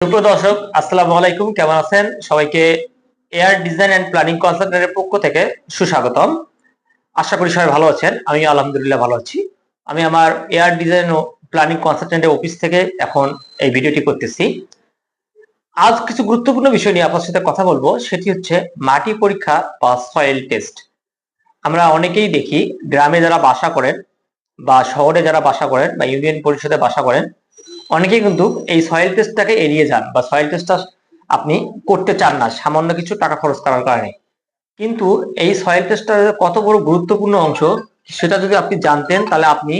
সুপ্রিয় দর্শক, আসসালামু আলাইকুম। কেমন আছেন? সবাইকে এয়ার ডিজাইন এন্ড প্ল্যানিং কনসালটেন্টের পক্ষ থেকে সুস্বাগতম। আশা করি সবাই ভালো আছেন। আমি আলহামদুলিল্লাহ ভালো আছি। আমি আমার এয়ার ডিজাইন ও প্ল্যানিং কনসালটেন্টের অফিস থেকে এখন এই ভিডিওটি করতেছি। আজ কিছু গুরুত্বপূর্ণ বিষয় নিয়ে আপনার সাথে কথা বলব। সেটি হচ্ছে মাটি পরীক্ষা বা সয়েল টেস্ট আমরা অনেকেই দেখি, গ্রামে যারা বাসা করেন বা শহরে যারা বাসা করেন বা ইউনিয়ন পরিষদে বাসা করেন অনেকেই কিন্তু এই সয়েল টেস্টটাকে এড়িয়ে যান বা সয়েল টেস্টটা আপনি করতে চান না, সামান্য কিছু টাকা খরচ করার কারণে। কিন্তু এই সয়েল টেস্টটার কত বড় গুরুত্বপূর্ণ অংশ সেটা যদি আপনি জানতেন তাহলে আপনি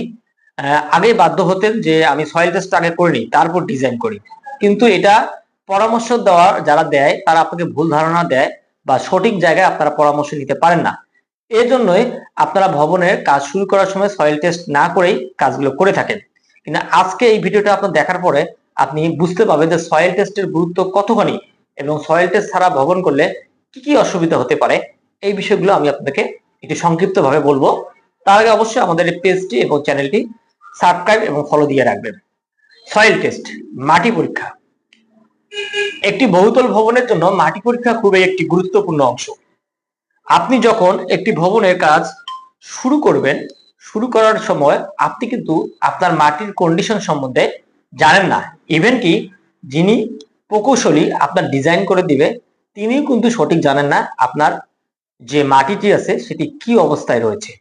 আগেই বাধ্য হতেন যে আমি সয়েল টেস্ট আগে করে নিই, তারপর ডিজাইন করি। কিন্তু এটা পরামর্শ দেওয়া যারা দেয়, তারা আপনাকে ভুল ধারণা দেয় বা সঠিক জায়গায় আপনারা পরামর্শ নিতে পারেন না। এই জন্যই আপনারা ভবনের কাজ শুরু করার সময় সয়েল টেস্ট না করেই কাজগুলো করে থাকেন। কিন্তু আজকে এই ভিডিওটা আপনার দেখার পরে আপনি বুঝতে পারবেন যে সয়েল টেস্টের গুরুত্ব কতখানি এবং সয়েল টেস্ট ছাড়া ভবন করলে কি কি অসুবিধা হতে পারে, এই বিষয়গুলো আমি আপনাকে একটু সংক্ষিপ্ত ভাবে বলব। তার আগে অবশ্যই আমাদের এই পেজটি এবং চ্যানেলটি সাবস্ক্রাইব এবং ফলো দিয়ে রাখবেন। সয়েল টেস্ট মাটি পরীক্ষা। একটি বহুতল ভবনের জন্য মাটি পরীক্ষা খুবই একটি গুরুত্বপূর্ণ অংশ। আপনি যখন একটি ভবনের কাজ শুরু করবেন শুরু করার সময় আপনি কিন্তু আপনার মাটির কন্ডিশন সম্বন্ধে জানেন না। ইভেন কি যিনি প্রকৌশলী আপনার ডিজাইন করে দিবে, তিনিও কিন্তু সঠিক জানেন না আপনার যে মাটিটি আছে সেটি কি অবস্থায় রয়েছে।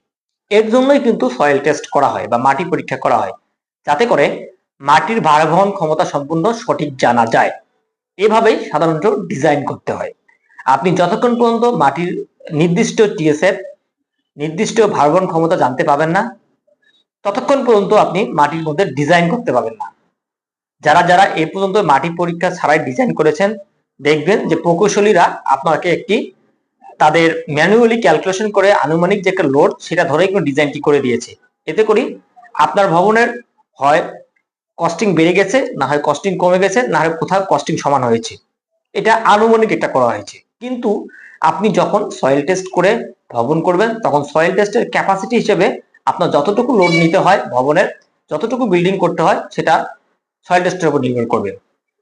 এর জন্যই কিন্তু সয়েল টেস্ট করা হয় বা মাটি পরীক্ষা করা হয়। যাতে করে মাটির ভারবহন ক্ষমতা সম্পূর্ণ সঠিক জানা যায়। এভাবেই সাধারণত ডিজাইন করতে হয়। আপনি যতক্ষণ পর্যন্ত মাটির নির্দিষ্ট টিএসএফ নির্দিষ্ট ভারবহন ক্ষমতা জানতে পাবেন না। ততক্ষণ পর্যন্ত আপনি মাটির মধ্যে ডিজাইন করতে পারবেন না। যারা যারা এ পর্যন্ত মাটি পরীক্ষা ছাড়াই ডিজাইন করেছেন, দেখবেন যে প্রকৌশলীরা আপনাকে একটি তাদের ম্যানুয়ালি ক্যালকুলেশন করে আনুমানিক যে একটা লোড সেটা ধরেই কিন্তু ডিজাইনটি করে দিয়েছে। এতে করি আপনার ভবনের হয় কস্টিং বেড়ে গেছে, না হয় কস্টিং কমে গেছে, না হয় কোথাও কস্টিং সমান হয়েছে। এটা আনুমানিক একটা করা হয়েছে। কিন্তু আপনি যখন সয়েল টেস্ট করে ভবন করবেন, তখন সয়েল টেস্টের ক্যাপাসিটি হিসেবে আপনার যতটুকু লোড নিতে হয় ভবনের, যতটুকু বিল্ডিং করতে হয়, সেটা সয়েল টেস্টের উপর ডিপেন্ড করবে।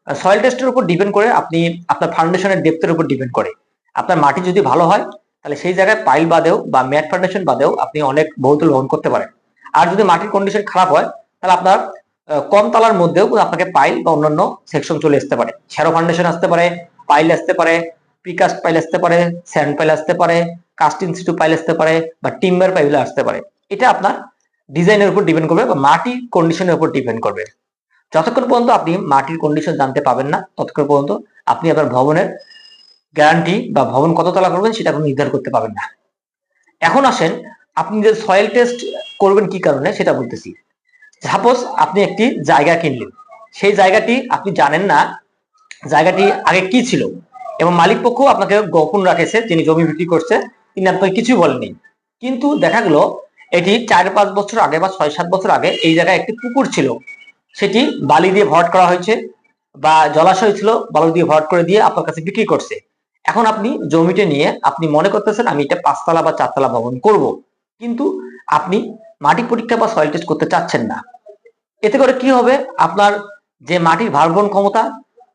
সয়েল টেস্টের উপর ডিপেন্ড করে আপনি, আপনার ফাউন্ডেশনের ডেপথের উপর ডিপেন্ড করে। আপনার মাটি যদি ভালো হয়, তাহলে সেই জায়গায় পাইল বাদেও বা ম্যাট ফাউন্ডেশন বাদেও আপনি অনেক বহুতল ভবন করতে পারেন। আর যদি মাটির কন্ডিশন খারাপ হয়, তাহলে আপনার কম তলার মধ্যেও আপনাকে পাইল বা অন্যান্য সেকশন চলে আসতে পারে। শ্যারো ফাউন্ডেশন আসতে পারে পাইল আসতে পারে প্রিকাস্ট পাইল আসতে পারে স্যান্ড পাইল আসতে পারে কাস্ট ইনস্টিটু পাইল আসতে পারে বা টিম্বার পাইল আসতে পারে। এটা আপনার ডিজাইনের উপর ডিপেন্ড করবে বা মাটির কন্ডিশনের উপর ডিপেন্ড করবে। যতক্ষণ পর্যন্ত আপনি মাটির কন্ডিশন জানতে পাবেন না, ততক্ষণ পর্যন্ত আপনি আপনার ভবনের গ্যারান্টি বা ভবন কত তলা করবেন সেটা আপনি নির্ধারণ করতে পারবেন না। এখন আসেন, আপনি যে সয়েল টেস্ট করবেন কি কারণে সেটা বলতেছি। সাপোজ আপনি একটি জায়গা কিনলেন। সেই জায়গাটি আপনি জানেন না, জায়গাটি আগে কি ছিল? এবং মালিক পক্ষ আপনাকে গোপন রাখেছে, যিনি জমি বিক্রি করছে তিনি আপনাকে কিছুই বলেননি। কিন্তু দেখা গেল, এটি চার পাঁচ বছর আগে বা ছয় সাত বছর আগে এই জায়গায় একটি পুকুর ছিল। সেটি বালি দিয়ে ভরাট করা হয়েছে বা জলাশয় ছিল, বালু দিয়ে ভরাট করে দিয়ে আপনার কাছে বিক্রি করছে। এখন আপনি জমিটা নিয়ে আপনি মনে করতেছেন, আমি এটা পাঁচতলা বা চারতলা ভবন করব। কিন্তু আপনি মাটি পরীক্ষা বা সয়েল টেস্ট করতে চাচ্ছেন না। এতে করে কি হবে? আপনার যে মাটির ভারবহন ক্ষমতা,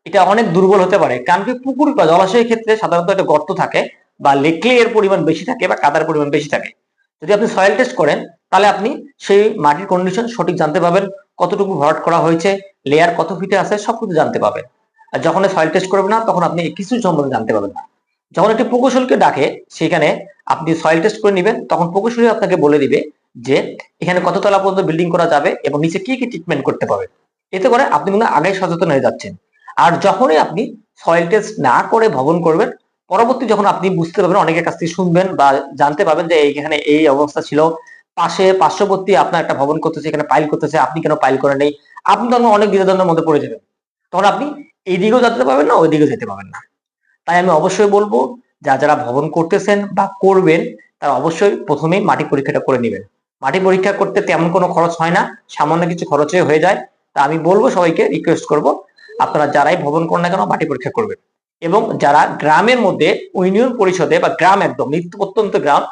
এটা অনেক দুর্বল হতে পারে। কারণ কি পুকুর বা জলাশয়ের ক্ষেত্রে সাধারণত একটা গর্ত থাকে বা লেকলে এর পরিমাণ বেশি থাকে বা কাদার পরিমাণ বেশি থাকে। যদি আপনি সয়েল টেস্ট করেন, তাহলে আপনি সেই মাটির কন্ডিশন সঠিক জানতে পারবেন, কতটুকু ভরাট করা হয়েছে লেয়ার কত ফিটে আছে সবকিছু জানতে পারবেন। আর যখন সয়েল টেস্ট করবেন না, তখন আপনি কিছু সম্বন্ধে জানতে পারবেন না। যখন একটি প্রকৌশলকে ডাকে, সেখানে আপনি সয়েল টেস্ট করে নেবেন, তখন প্রকৌশলী আপনাকে বলে দিবে যে, এখানে কত তলা পর্যন্ত বিল্ডিং করা যাবে এবং নিচে কি কি ট্রিটমেন্ট করতে পারবে এতে করে আপনি কিন্তু আগে সচেতন হয়ে যাচ্ছেন। আর যখনই আপনি সয়েল টেস্ট না করে ভবন করবেন পরবর্তী যখন আপনি বুঝতে পারবেন, অনেকের কাছ থেকে শুনবেন বা জানতে পারবেন যে এইখানে এই অবস্থা ছিল। পাশে পার্শ্ববর্তী আপনার একটা ভবন করতেছে, এখানে পাইল করতেছে, আপনি কেন পাইল করে নেই? আপনি তখন অনেক দ্বিধাদ্বন্দ্বের মধ্যে পড়ে যাবেন। তখন আপনি এই দিকেও যেতে পারবেন না ওই দিকেও যেতে পারবেন না। তাই আমি অবশ্যই বলব, যা যারা ভবন করতেছেন বা করবেন, তারা অবশ্যই প্রথমেই মাটি পরীক্ষাটা করে নেবেন। মাটি পরীক্ষা করতে তেমন কোনো খরচ হয় না, সামান্য কিছু খরচে হয়ে যায়। তা আমি বলব, সবাইকে রিকোয়েস্ট করব, আপনারা যারাই ভবন করেন না কেন, মাটি পরীক্ষা করবেন। এবং যারা গ্রামের মধ্যে ইউনিয়ন পরিষদে বা গ্রাম একদম প্রত্যন্ত গ্রাম,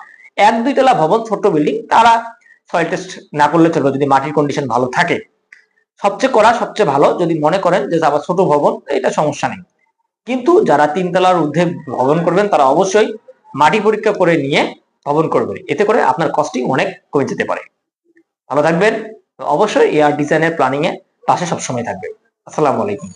এক দুই তলা ভবন, ছোট্ট বিল্ডিং তারা সয়েল টেস্ট না করলে চলবে যদি মাটির কন্ডিশন ভালো থাকে। সবচেয়ে করা সবচেয়ে ভালো, যদি মনে করেন যে আবার ছোট ভবন এটা সমস্যা নেই। কিন্তু যারা তিনতলার ঊর্ধ্বে ভবন করবেন, তারা অবশ্যই মাটি পরীক্ষা করে নিয়ে ভবন করবেন এতে করে আপনার কস্টিং অনেক কমে যেতে পারে। ভালো থাকবেন। অবশ্যই এয়ার ডিজাইনের প্ল্যানিং এ পাশে সবসময় থাকবে আসসালামু আলাইকুম।